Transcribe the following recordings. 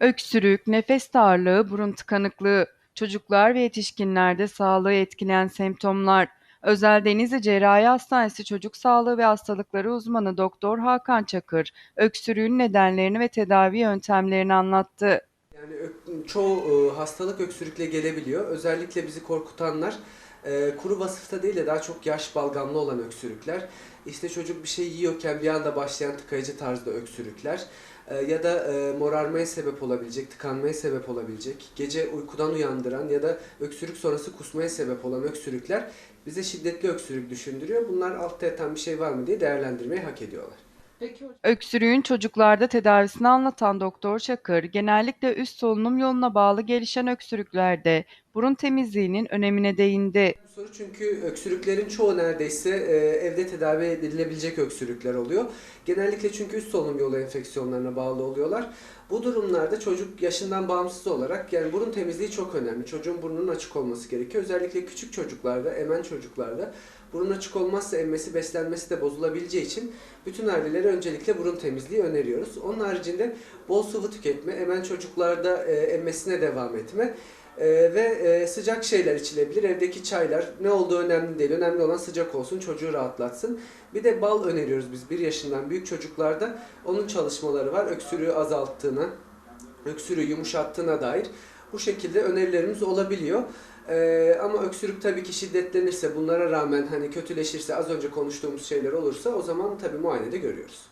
Öksürük, nefes darlığı, burun tıkanıklığı, çocuklar ve yetişkinlerde sağlığı etkileyen semptomlar. Özel Denizli Cerrahi Hastanesi Çocuk Sağlığı ve Hastalıkları uzmanı Doktor Hakan Çakır, öksürüğün nedenlerini ve tedavi yöntemlerini anlattı. Yani çoğu e, hastalık öksürükle gelebiliyor. Özellikle bizi korkutanlar e, kuru vasıfta değil de daha çok yaş balgamlı olan öksürükler. İşte çocuk bir şey yiyorken bir anda başlayan tıkayıcı tarzda öksürükler. E, ya da e, morarmaya sebep olabilecek, tıkanmaya sebep olabilecek, gece uykudan uyandıran ya da öksürük sonrası kusmaya sebep olan öksürükler bize şiddetli öksürük düşündürüyor. Bunlar altta yatan bir şey var mı diye değerlendirmeyi hak ediyorlar. Öksürüğün çocuklarda tedavisini anlatan Doktor Çakır, genellikle üst solunum yoluna bağlı gelişen öksürüklerde burun temizliğinin önemine değindi. Soru çünkü öksürüklerin çoğu neredeyse e, evde tedavi edilebilecek öksürükler oluyor. Genellikle çünkü üst solunum yolu enfeksiyonlarına bağlı oluyorlar. Bu durumlarda çocuk yaşından bağımsız olarak yani burun temizliği çok önemli. Çocuğun burnunun açık olması gerekiyor. Özellikle küçük çocuklarda, emen çocuklarda burun açık olmazsa emmesi, beslenmesi de bozulabileceği için bütün ailelere öncelikle burun temizliği öneriyoruz. Onun haricinde bol sıvı tüketme, emen çocuklarda e, emmesine devam etme ee, ve e, sıcak şeyler içilebilir. Evdeki çaylar ne olduğu önemli değil. Önemli olan sıcak olsun, çocuğu rahatlatsın. Bir de bal öneriyoruz biz 1 yaşından büyük çocuklarda. Onun çalışmaları var. Öksürüğü azalttığına, öksürüğü yumuşattığına dair bu şekilde önerilerimiz olabiliyor. Ee, ama öksürük tabii ki şiddetlenirse, bunlara rağmen hani kötüleşirse, az önce konuştuğumuz şeyler olursa o zaman tabii muayenede görüyoruz.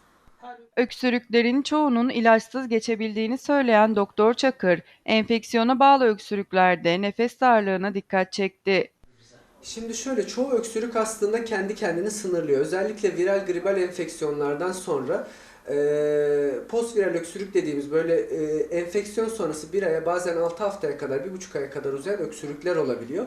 Öksürüklerin çoğunun ilaçsız geçebildiğini söyleyen Doktor Çakır, enfeksiyona bağlı öksürüklerde nefes darlığına dikkat çekti. Şimdi şöyle çoğu öksürük aslında kendi kendini sınırlıyor. Özellikle viral gribal enfeksiyonlardan sonra e, postviral öksürük dediğimiz böyle e, enfeksiyon sonrası bir aya bazen 6 haftaya kadar, bir buçuk aya kadar uzayan öksürükler olabiliyor.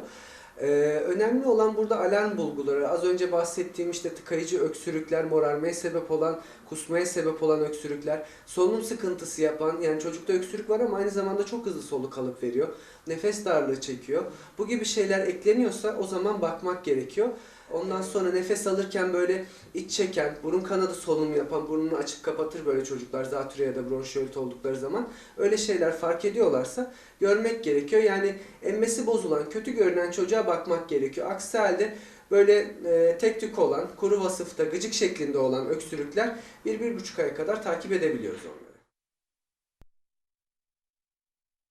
Ee, önemli olan burada alarm bulguları. Az önce bahsettiğim işte tıkayıcı öksürükler, morarmaya sebep olan, kusmaya sebep olan öksürükler, solunum sıkıntısı yapan, yani çocukta öksürük var ama aynı zamanda çok hızlı soluk alıp veriyor. Nefes darlığı çekiyor. Bu gibi şeyler ekleniyorsa o zaman bakmak gerekiyor. Ondan sonra nefes alırken böyle iç çeken, burun kanadı solunum yapan, burnunu açıp kapatır böyle çocuklar zatürre ya da bronşiolit oldukları zaman. Öyle şeyler fark ediyorlarsa görmek gerekiyor. Yani emmesi bozulan, kötü görünen çocuğa bakmak gerekiyor. Aksi halde böyle e, tek tük olan, kuru vasıfta, gıcık şeklinde olan öksürükler 1-1,5 ay kadar takip edebiliyoruz onları.